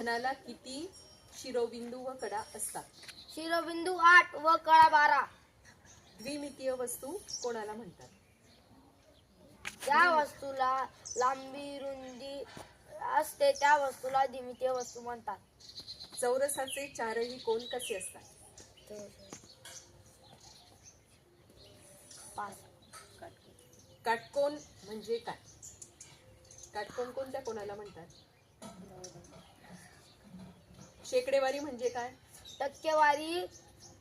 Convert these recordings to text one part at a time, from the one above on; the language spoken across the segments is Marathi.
धनाला किती शिरोबिंदू व कडा असतात? शिरोबिंदू आठ व कळा बारा. द्विमितीय वस्तू कोणाला म्हणतात? ज्या वस्तूला लांबी रुंदी असते त्या वस्तूला द्विमितीय वस्तू म्हणतात. चौरसाचे चारही कोण कसे असतात? पाच. काटकोन म्हणजे काय? काटकोन कोणत्या कोणाला म्हणतात? शेकडेवारी म्हणजे काय? टक्केवारी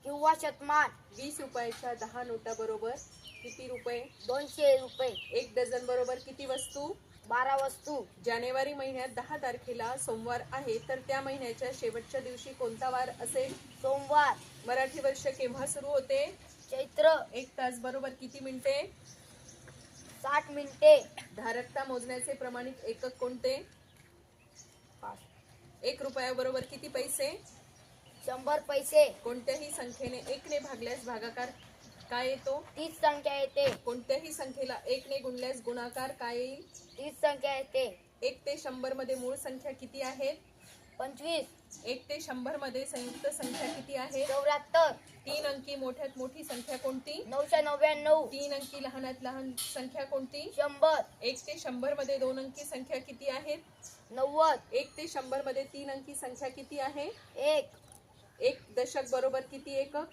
किंवा शतमान. वीस रुपयाच्या दहा नोटा बरोबर किती रुपये? दोनशे रुपये. एक डझन बरोबर किती वस्तू? बारा वस्तू. जानेवारी महिन्यात दहा तारखेला सोमवार आहे तर त्या महिन्याच्या शेवटच्या दिवशी कोणता वार असेल? सोमवार. मराठी वर्ष केव्हा सुरू होते? चैत्र. एक तास बरोबर किती मिनिटे? साठ मिनिटे. धारकता मोजण्याचे प्रमाणित एकक कोणते? एक रुपया बरोबर किती पैसे? शंभर पैसे. कोणत्याही संख्येने एकने भागल्यास भागाकार काय येतो? तीस संख्या येते. कोणत्याही संख्येला एकने गुणल्यास गुणाकार काय येईल? तीस संख्या येते. एक ते शंभरमध्ये मूळ संख्या किती आहेत पंचवीस. एक ते शंभरमध्ये संयुक्त संख्या किती आहे? चौऱ्याहत्तर. तीन अंकी मोठ्यात मोठी संख्या कोणती? नऊशे नव्याण्णव. तीन अंकी लहानात लहान संख्या कोणती? शंभर. एक ते शंभरमध्ये दोन अंकी संख्या किती आहेत? नव्वद. एक ते शंभरमध्ये तीन अंकी संख्या किती आहे? एक. एक दशक बरोबर किती एकक?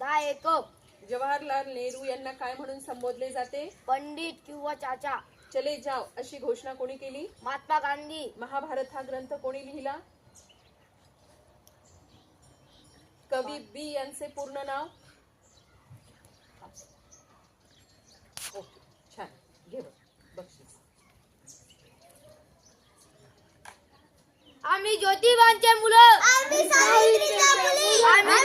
दहा एकक. जवाहरलाल नेहरू यांना काय म्हणून संबोधले जाते? पंडित किंवा चाचा. चले जाव अशी घोषणा कोणी केली? महात्मा गांधी. महाभारत हा ग्रंथ कोणी लिहिला? कवी बी यांचे पूर्ण नाव? आम्ही ज्योतिबांचे मुलं. आम्ही